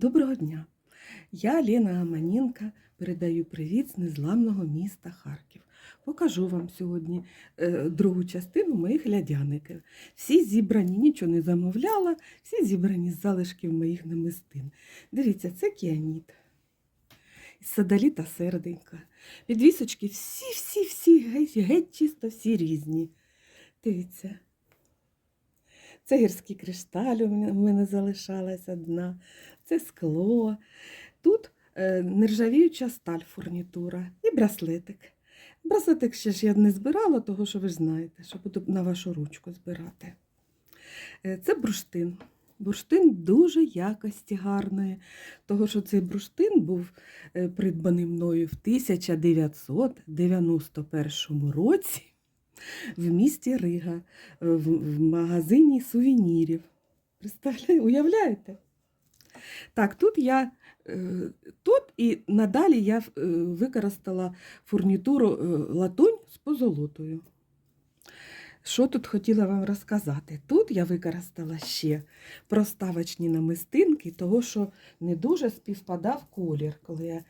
Доброго дня! Я Лена Гаманінка передаю привіт з незламного міста Харків. Покажу вам сьогодні е, другу частину моїх лядяників. Всі зібрані, нічого не замовляла, всі зібрані з залишків моїх намистин. Дивіться, це кіаніт. Садаліта серденька. Підвісочки всі-всі-всі, геть, геть чисто всі різні. Дивіться. Це гірський кришталь у мене- залишалась одна це скло. Тут е, нержавіюча сталь фурнітура і браслетик. Браслетик ще ж я не збирала, того що ви ж знаєте, що буду на вашу ручку збирати. Е, це бурштин. Бурштин дуже якості гарної, того що цей бурштин був е, придбаний мною в 1991 році в місті Рига, е, в, магазині сувенірів. Представляєте, уявляєте? Так, тут я е, тут і надалі я е, використала фурнітуру латунь з позолотою. Що тут хотіла вам розказати? Тут я використала ще проставочні намистинки, того що не дуже співпадав колір, коли я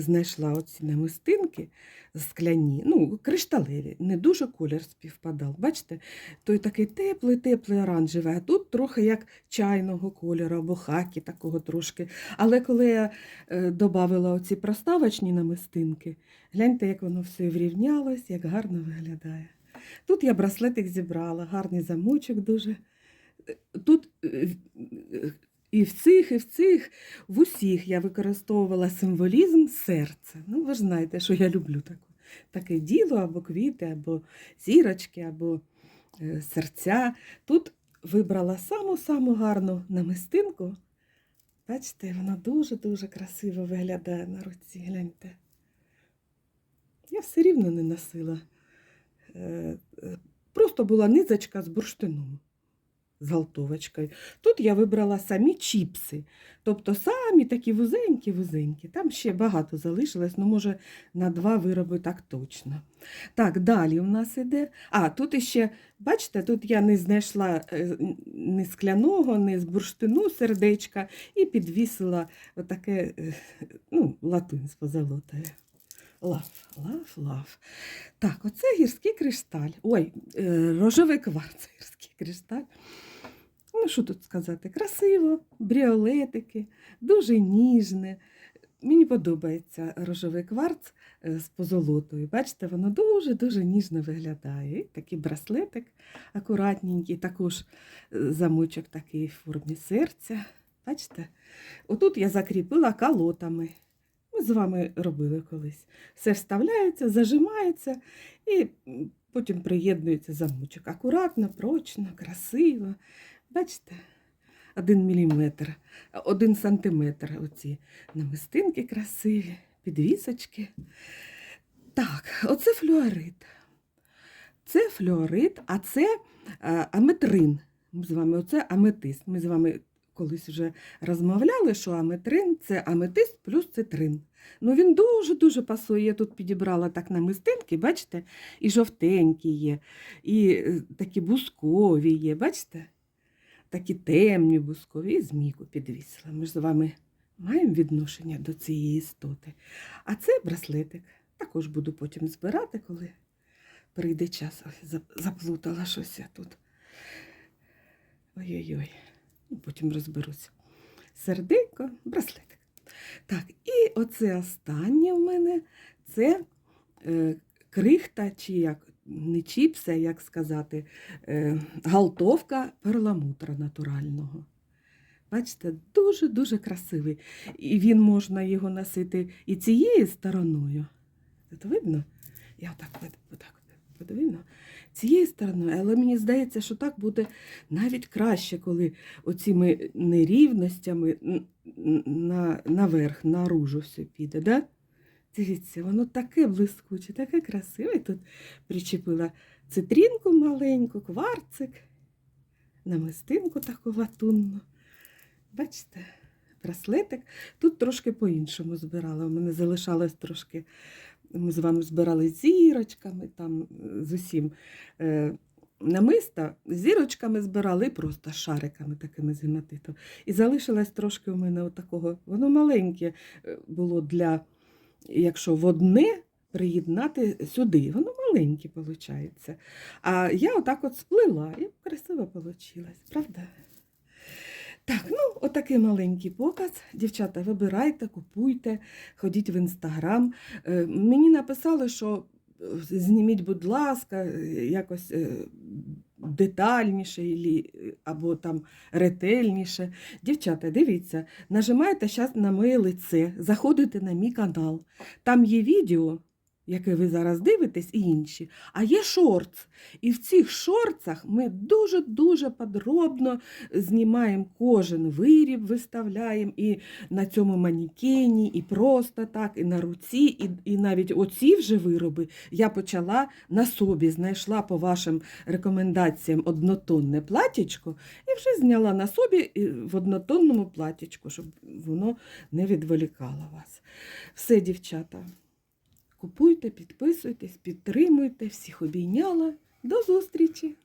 знайшла оці намистинки скляні, ну, кришталеві, не дуже колір співпадав. Бачите, той такий теплий, теплий оранжевий, а тут трохи як чайного кольору або хакі такого трошки. Але коли я е, додавала оці проставочні намистинки, гляньте, як воно все врівнялось, як гарно виглядає. Тут я браслетик зібрала, гарний замочок дуже. Е, Тут е, і в цих, і в цих, в усіх я використовувала символізм серця. Ну, ви ж знаєте, що я люблю таку, таке діло, або квіти, або зірочки, або е, серця. Тут вибрала саму-саму гарну намистинку. Бачите, вона дуже-дуже красиво виглядає на руці. Гляньте. Я все рівно не носила. Е, е, Просто була низочка з бурштином, з галтовочкою. Тут я вибрала самі чіпси, тобто самі такі вузенькі-вузенькі. Там ще багато залишилось, ну, може, на два вироби так точно. Так, далі у нас іде. А, тут іще, бачите, тут я не знайшла е, ні скляного, ні з бурштину сердечка і підвісила отаке, е, ну, латунь з. Лав, лав, лав. Так, оце гірський кришталь. Ой, е, рожевий кварц, гірський кришталь. Ну, що тут сказати? Красиво, бріолетики, дуже ніжне. Мені подобається рожевий кварц е, з позолотою. Бачите, воно дуже-дуже ніжно виглядає. Такий браслетик акуратненький, також е, замочок такий в формі серця. Бачите? Отут я закріпила калотами. Ми з вами робили колись. Все вставляється, зажимається і потім приєднується замочок. Акуратно, прочно, красиво. Бачите? Один міліметр, один сантиметр оці намистинки красиві, підвісочки. Так, оце флюорит. Це флюорит, а це е, аметрин. Ми з вами, оце аметист. Ми з вами колись вже розмовляли, що аметрин це аметист плюс цитрин. Ну він дуже-дуже пасує. Я тут підібрала так намистинки, бачите, і жовтенькі є, і е, такі бускові є, бачите? Такі темні бускові, і змійку підвісила. Ми ж з вами маємо відношення до цієї істоти. А це браслетик. Також буду потім збирати, коли прийде час. Ой, заплутала щось я тут. Ой-ой-ой. Ну, Потім розберусь. Серденько, браслетик. Так, і оце останнє в мене це е, крихта, чи як не чіпси, а як сказати, е, галтовка перламутра натурального. Бачите, дуже-дуже красивий. І він можна його носити і цією стороною. Тут видно? Я отак отак от. Цією стороною, але мені здається, що так буде навіть краще, коли оціми нерівностями на, наверх, наружу все піде. Да? Дивіться, воно таке блискуче, таке красиве. Тут причепила цитрінку маленьку, кварцик, намистинку таку латунну. Бачите, браслетик. Тут трошки по-іншому збирала. У мене залишалось трошки. Ми з вами збирали зірочками, там з усім. Е, намиста зірочками збирали просто шариками такими з гематиту. І залишилось трошки у мене отакого. Воно маленьке е, було для, якщо в одне приєднати сюди. Воно маленьке виходить. А я отак от сплила і красиво вийшло, правда? Так, отакий маленький показ. Дівчата, вибирайте, купуйте, ходіть в інстаграм. Е, Мені написали, що е, зніміть, будь ласка, е, якось детальніше або там ретельніше. Дівчата, дивіться, нажимаєте зараз на моє лице, заходите на мій канал. Там є відео, яке ви зараз дивитесь, і інші. А є шортс. І в цих шортсах ми дуже-дуже подробно знімаємо кожен виріб, виставляємо і на цьому манікені, і просто так, і на руці, і, і навіть оці вже вироби я почала на собі, знайшла по вашим рекомендаціям однотонне платічко і вже зняла на собі в однотонному платічку, щоб воно не відволікало вас. Все, дівчата. Купуйте, підписуйтесь, підтримуйте, всіх обійняла. До зустрічі!